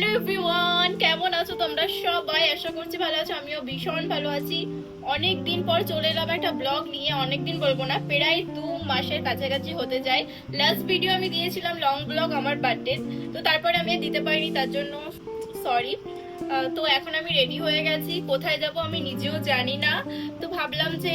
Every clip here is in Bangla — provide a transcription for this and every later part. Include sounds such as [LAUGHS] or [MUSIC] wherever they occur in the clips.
হ্যালো এভরিওয়ান, কেমন আছো তোমরা সবাই? আশা করছি ভালো আছো, আমিও ভীষণ ভালো আছি। অনেক দিন পর চলে এলাম একটা ব্লগ নিয়ে, অনেক দিন বলব না, প্রায় দু মাসের কাছাকাছি হতে যায়। লাস্ট ভিডিও আমি দিয়েছিলাম লং ব্লগ আমার বার্থডে তো তারপরে আমি দিতে পারিনি, তার জন্য সরি তো এখন আমি রেডি হয়ে গেছি, কোথায় যাব আমি নিজেও জানি না। তো ভাবলাম যে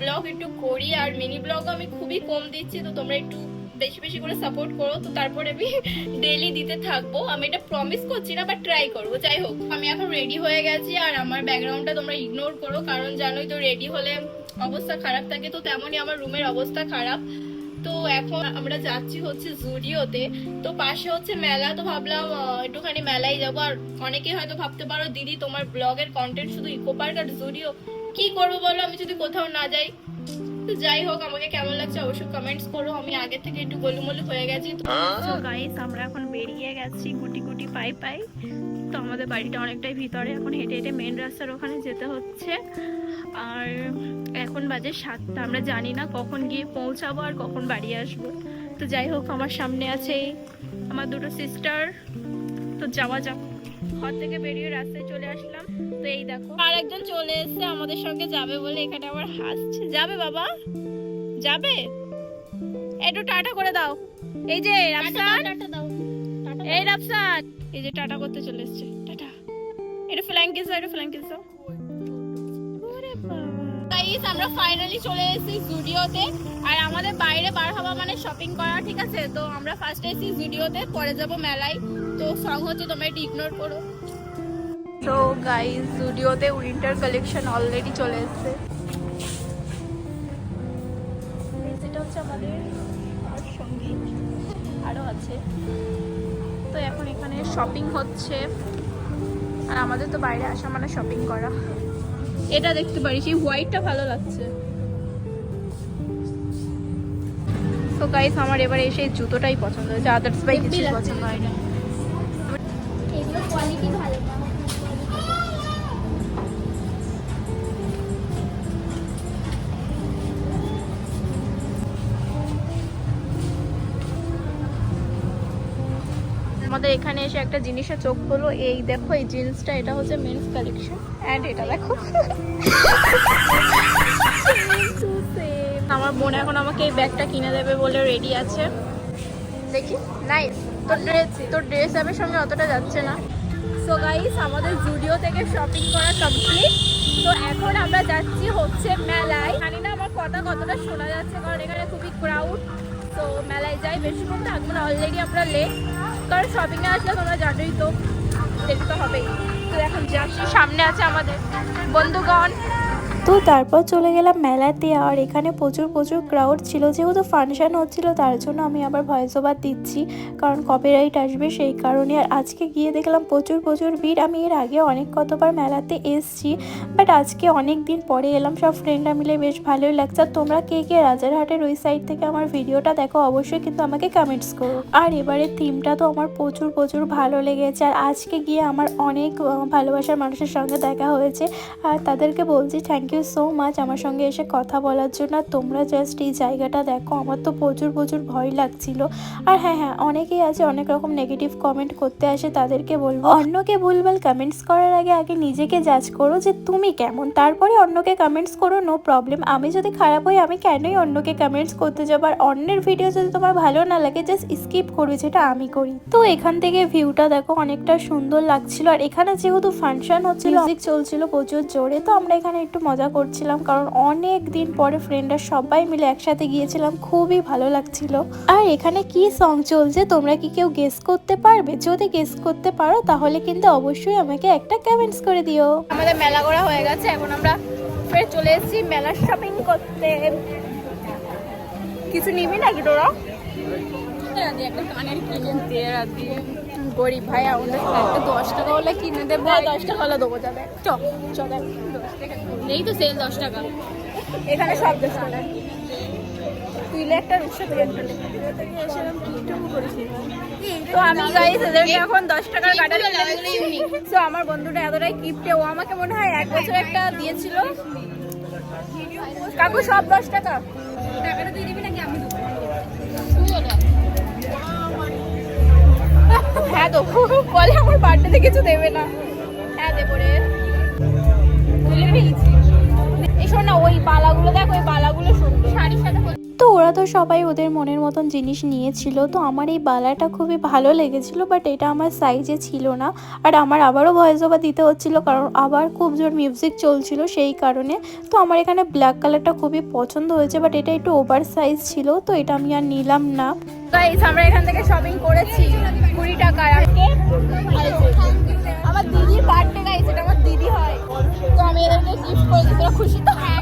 ব্লগ একটু করি, আর মিনি ব্লগ আমি খুবই কম দিচ্ছি, তো তোমরা একটু বেশি বেশি করে সাপোর্ট করো, তো তারপরে আমি [LAUGHS] ডেলি দিতে থাকব। আমি এটা প্রমিস করছি না বাট ট্রাই করব। যাই হোক, আমি এখন রেডি হয়ে গেছি, আর আমার ব্যাকগ্রাউন্ডটা তোমরা ইগনোর করো, কারণ জানোই তো রেডি হলে অবস্থা খারাপ থাকে, তো তেমনই আমার রুমের অবস্থা খারাপ। তো এখন আমরা যাচ্ছি হচ্ছে জুডিওতে তো পাশে হচ্ছে মেলা, তো ভাবলাম একটুখানি মেলায় যাব। আর অনেকে হয়তো ভাবতে পারো, দিদি, তোমার ব্লগের কন্টেন্ট শুধু ইকো পার্ক আর জুডিও কি করব বলো? আমি যদি কোথাও না যাই। তো যাই হোক, আমাকে কেমন লাগছে অবশ্যই কমেন্টস করো। আমি আগে থেকে একটু গোলুমলু হয়ে গেছি। তো গাইস আমরা এখন বেরিয়ে গেছি গুটি গুটি পাই পাই। তো আমাদের বাড়িটা অনেকটাই ভিতরে। এখন হেঁটে হেঁটে মেন রাস্তার ওখানে যেতে হচ্ছে। আর এখন বাজে সাতটা। আমরা জানি না কখন গিয়ে পৌঁছাবো আর কখন বাড়ি আসব। তো যাই হোক, আমার সামনে আছে আমার দুটো সিস্টার তো যাওয়া যাক। ঘর থেকে বেরিয়ে রাস্তায় চলে আসলাম। তো এই দেখো। আর একজন চলে এসেছে আমাদের সঙ্গে যাবে বলে এখানে আবার হাসছে। যাবে বাবা? যাবে? একটু টাটা করে দাও। এই যে রাফসান। এই রাফসান। এই যে টাটা করতে চলে এসেছে। টাটা। একটু ফ্ল্যাঙ্কিস দাও একটু ফ্ল্যাঙ্কিস দাও। গাইস আমরা ফাইনালি চলে এসেছি জুডিওতে আর আমাদের বাইরে বার হওয়া মানে শপিং করা, ঠিক আছে? তো আমরা ফার্স্টে এসেছি জুডিওতে পরে যাব মেলায়। তো সং হচ্ছে, তোমরা একটু ইগনোর করো। তো গাইস জুডিওতে উইন্টার কালেকশন অলরেডি চলে এসেছে। হচ্ছে আমাদের আর সঙ্গী আরও আছে। তো এখন এখানে শপিং হচ্ছে। আর আমাদের তো বাইরে আসা মানে শপিং করা। এটা দেখতে পারিস এই হোয়াইটটা ভালো লাগছে। তো গাইস আমার এবার এসে এই জুতোটাই পছন্দ হয়েছে আদার্স বাই কিছু পছন্দ হয় না আমাদের এখানে এসে একটা জিনিসে চোখ হলো এই দেখো, এই জিন্সটা, এটা হচ্ছে মেন্স কালেকশন অ্যান্ড এটা দেখো। আমার বোন এখন আমাকে এই ব্যাগটা কিনে দেবে বলে রেডি আছে। দেখি। নাই, তোর ড্রেস তোর ড্রেস আমার সঙ্গে অতটা যাচ্ছে না। সো গাইস আমাদের জুডিও থেকে শপিং করা কমপ্লিট তো এখন আমরা যাচ্ছি হচ্ছে মেলায়। জানি না আমার কথা কতটা শোনা যাচ্ছে, কারণ এখানে খুবই ক্রাউড তো মেলায় যাই, বেশিক্ষণ থাকব না। অলরেডি আমরা লেট কারণ শপিংয়ে আসলে তোমরা জানোই তো দেখতে হবেই। তো এখন যাচ্ছি, সামনে আছে আমাদের বন্ধুগণ। তো তারপর চলে গেলাম মেলাতে। আর এখানে প্রচুর প্রচুর ক্রাউড ছিল। যেহেতু ফাংশন হচ্ছিল, তার জন্য আমি আবার ভয়েস ওভার দিচ্ছি। কারণ কপিরাইট আসবে সেই কারণে। আর আজকে গিয়ে দেখলাম প্রচুর প্রচুর ভিড়। আমি এর আগে অনেক কতবার মেলাতে এসছি। বাট আজকে অনেক দিন পরে এলাম। সব ফ্রেন্ডরা মিলে বেশ ভালোই লাগছে। আর তোমরা কে কে রাজারহাটের ওই সাইড থেকে আমার ভিডিওটা দেখো, অবশ্যই কিন্তু আমাকে কমেন্টস করো। আর এবারে থিমটা তো আমার প্রচুর প্রচুর ভালো লেগেছে। আর আজকে গিয়ে আমার অনেক ভালোবাসার মানুষের সঙ্গে দেখা হয়েছে। আর তাদেরকে বলছি থ্যাংক ইউ সো মাচ আমার সঙ্গে এসে কথা বলার জন্য। আর তোমরা জাস্ট এই জায়গাটা দেখো আমার তো প্রচুর প্রচুর ভয় লাগছিল। আর হ্যাঁ হ্যাঁ অনেকেই আছে অনেক রকম নেগেটিভ কমেন্ট করতে আসে তাদেরকে বলব অন্যকে ভুলভাল কমেন্টস করার আগে আগে নিজেকে জাজ করো যে তুমি কেমন। তারপরে অন্যকে কমেন্টস করো নো প্রবলেম আমি যদি খারাপ হই আমি কেনই অন্যকে কমেন্টস করতে যাব? আর অন্যের ভিডিও যদি তোমার ভালো না লাগে জাস্ট স্কিপ করবে যেটা আমি করি। তো এখান থেকে ভিউটা দেখো অনেকটা সুন্দর লাগছিল। আর এখানে যেহেতু ফাংশন হচ্ছিল মিউজিক চলছিল প্রচুর জোরে তো আমরা এখানে একটু মজা করছিলাম কারণ অনেক দিন পরে ফ্রেন্ডরা সবাই মিলে একসাথে গিয়েছিলাম খুবই ভালো লাগছিল। আর এখানে কি সং চলছে তোমরা কি কেউ গেস করতে পারবে? যদি গেস করতে পারো তাহলে কিন্তু অবশ্যই আমাকে একটা কমেন্টস করে দিও। আমাদের মেলা করা হয়ে গেছে এখন আমরা ফের চলে এসেছি মেলা শপিং করতে। কিছু নিবি নাকি তোরা? একটা কানের কিনে দিয়ে দিয়ে। গরিব ভাই আমাদের একটা দশ টাকা হলে কিনে দেবো। দশ টাকা হলে দেবো যাবে। চ তো সেল দশ টাকা। এখানে সব দশ টাকা। তুইলে একটা রুকসা থেকে তো আমি গাইস এদেরকে এখন দশ টাকার তো আমার বন্ধুটা এতটাই কিপটে ও আমাকে মনে হয় এক বছর একটা দিয়েছিল। কাকু সব দশ টাকা। টাকাটা দিয়ে দিবি নাকি আমি দেবো হ্যাঁ তো, বলে আমার বার্থডেতে কিছু দেবে না। হ্যাঁ দেবো রে। এই শোন না, ওই বালাগুলো দেখ, ওই ওরা তো সবাই ওদের মনের মতন জিনিস নিয়েছিল, তো আমার এই বালাটা খুবই ভালো লেগেছিল বাট এটা আমার সাইজে ছিল না। আর আমার আবারও ভয়েস ওভার দিতে হচ্ছিল, কারণ আবার খুব জোর মিউজিক চলছিল সেই কারণে। তো আমার এখানে ব্ল্যাক কালারটা খুবই পছন্দ হয়েছে বাট এটা একটু ওভার সাইজ ছিল, তো এটা আমি আর নিলাম না। গাইস আমরা এখান থেকে শপিং করেছি কুড়ি টাকার আমার দিদির বার্থডে গাইস এটা আমার দিদি হয়। তো আমি এদেরকে গিফট করেছি তোরা খুশি তো? হ্যাঁ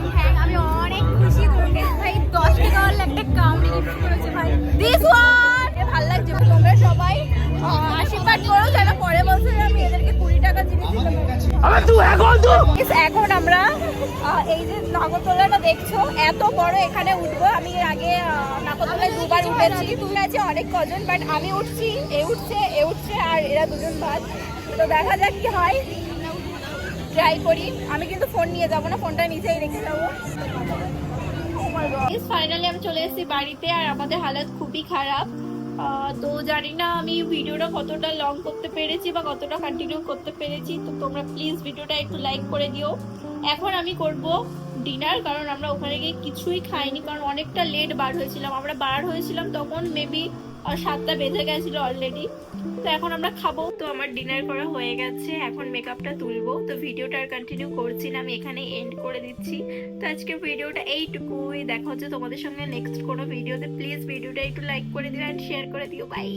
একটা কামড়ি গিফট করেছে ভাই। দিস ওয়ান ভালো লাগছে তোমরা সবাই আশীর্বাদ করো যেন পরে বছর আমি এদেরকে কুড়ি টাকা জিনিস পারি। Guys, এখন আমরা এই যে নাগরদোলাটা দেখছ এত বড় এখানে উঠবো। আমি আগে আহ, নাগরদোলায় দুবার উঠেছি। তুমি আছে অনেক কজন বাট আমি উঠছি এ উঠছে এ উঠছে আর এরা দুজন বাদ। তো দেখা যাক কি হয়। ট্রাই করি। আমি কিন্তু ফোন নিয়ে যাব না ফোনটা নিচেই রেখে যাব। ফাইনালি আমি চলে এসেছি বাড়িতে আর আমাদের হালাত খুবই খারাপ। তো জানি না আমি ভিডিওটা কতটা লং করতে পেরেছি বা কতটা কন্টিনিউ করতে পেরেছি, তো তোমরা প্লিজ ভিডিওটা একটু লাইক করে দিও। এখন আমি করব ডিনার কারণ আমরা ওখানে গিয়ে কিছুই খাইনি, কারণ অনেকটা লেট বার হয়েছিলাম। আমরা বার হয়েছিলাম তখন মেবি সাতটা বেজে গেছিল অলরেডি তো এখন আমরা খাব। তো আমার ডিনার করা হয়ে গেছে, এখন মেকআপটা তুলবো। তো ভিডিওটা আর কন্টিনিউ করছি না, আমি এখানে এন্ড করে দিচ্ছি। তো আজকের ভিডিওটা এইটুকুই। দেখা হচ্ছে তোমাদের সঙ্গে নেক্সট কোনো ভিডিওতে প্লিজ ভিডিওটা একটু লাইক করে দিও অ্যান্ড শেয়ার করে দিও। বাই